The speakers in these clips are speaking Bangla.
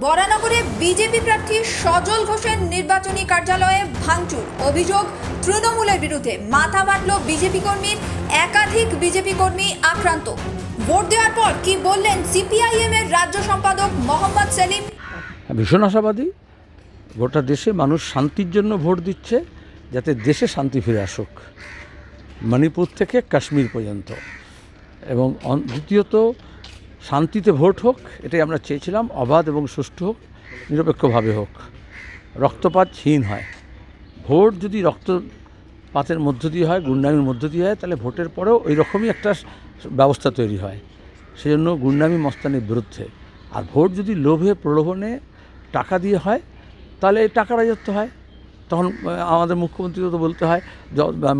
বরানগরে বিজেপি প্রার্থী সজল ঘোষের নির্বাচনী কার্যালয়ে ভাঙচুর। অভিযোগ, তৃণমূলের বিরুদ্ধে মাথা ফাটল বিজেপি কর্মীর একাধিক বিজেপি কর্মী আক্রান্ত। ভোট দেওয়ার পর কি বললেন সিপিআইএম এর রাজ্য সম্পাদক মোহাম্মদ সেলিম? ভীষণ আশাবাদী। গোটা দেশে মানুষ শান্তির জন্য ভোট দিচ্ছে, যাতে দেশে শান্তি ফিরে আসুক। মণিপুর থেকে কাশ্মীর পর্যন্ত। এবং দ্বিতীয়ত শান্তিতে ভোট হোক, এটাই আমরা চেয়েছিলাম, অবাধ এবং সুষ্ঠু হোক, নিরপেক্ষভাবে হোক। রক্তপাত রক্তপাতহীন হয়। ভোট যদি রক্তপাতের মধ্য দিয়ে হয়, গুন্ডামির মধ্য দিয়ে হয়, তাহলে ভোটের পরেও ওই রকমই একটা ব্যবস্থা তৈরি হয়। সেজন্য গুন্ডামি মস্তানির বিরুদ্ধে। আর ভোট যদি লোভে প্রলোভনে টাকা দিয়ে হয়, তাহলে টাকা রাজত্ব হয়। তখন আমাদের মুখ্যমন্ত্রীকে তো বলতে হয়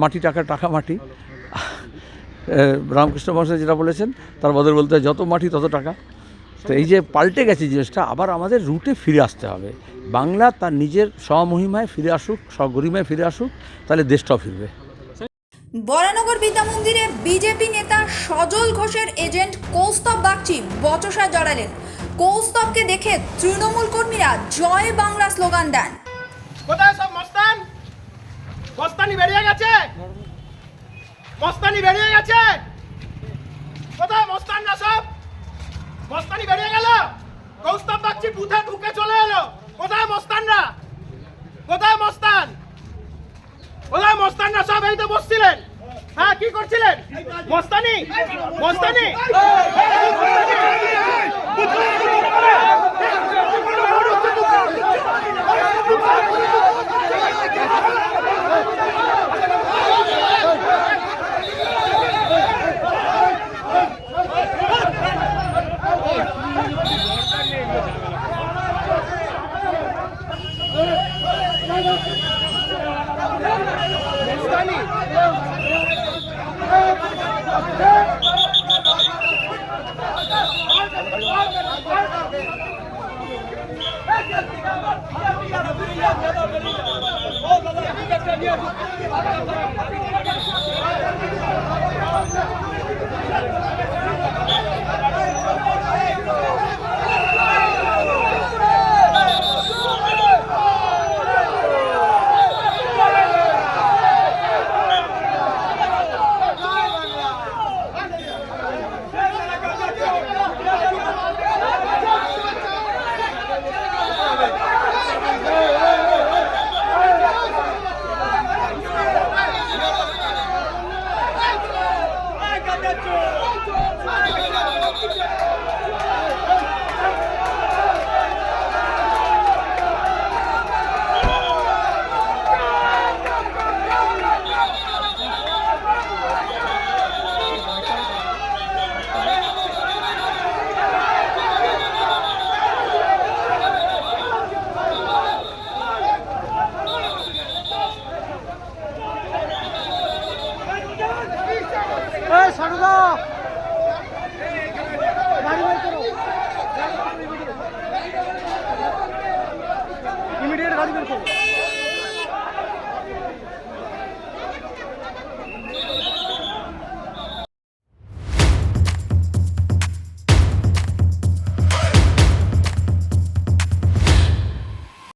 মাটি টাকা টাকা মাটি। রামকৃষ্ণ মহাশয় যেটা বলেছেন তার বদলে বলতে যত মাটি তত টাকা। তো এই যে পাল্টে গেছে জিনিসটা আবার আমাদের রুটে ফিরে আসতে হবে। বাংলা তার নিজের স্বমহিমায় ফিরে আসুক স্বগরিমায় ফিরে আসুক তাহলে দেশটাও ফিরবে। বরানগর বিদ্যা মন্দিরে বিজেপি নেতা সজল ঘোষের এজেন্ট কৌস্তব বাগচি বচসা জড়ালেন। কৌস্তবকে দেখে তৃণমূল কর্মীরা জয় বাংলা স্লোগান দেন। কোথায় সব মস্তান? মস্তানি বেরিয়ে গেছে? মস্তানি বেরিয়ে গেছে কোথায় মস্তান না সব মস্তানি বেরিয়ে গেল কৌস্তব বাগচি বুথে ঢুকে চলে এলো কোথায় মস্তানরা কোথায় মস্তান কোথায় মস্তান না সব এই তো বসছিলেন হ্যাঁ কি করছিলেন মস্তানি মস্তানি ও দাদা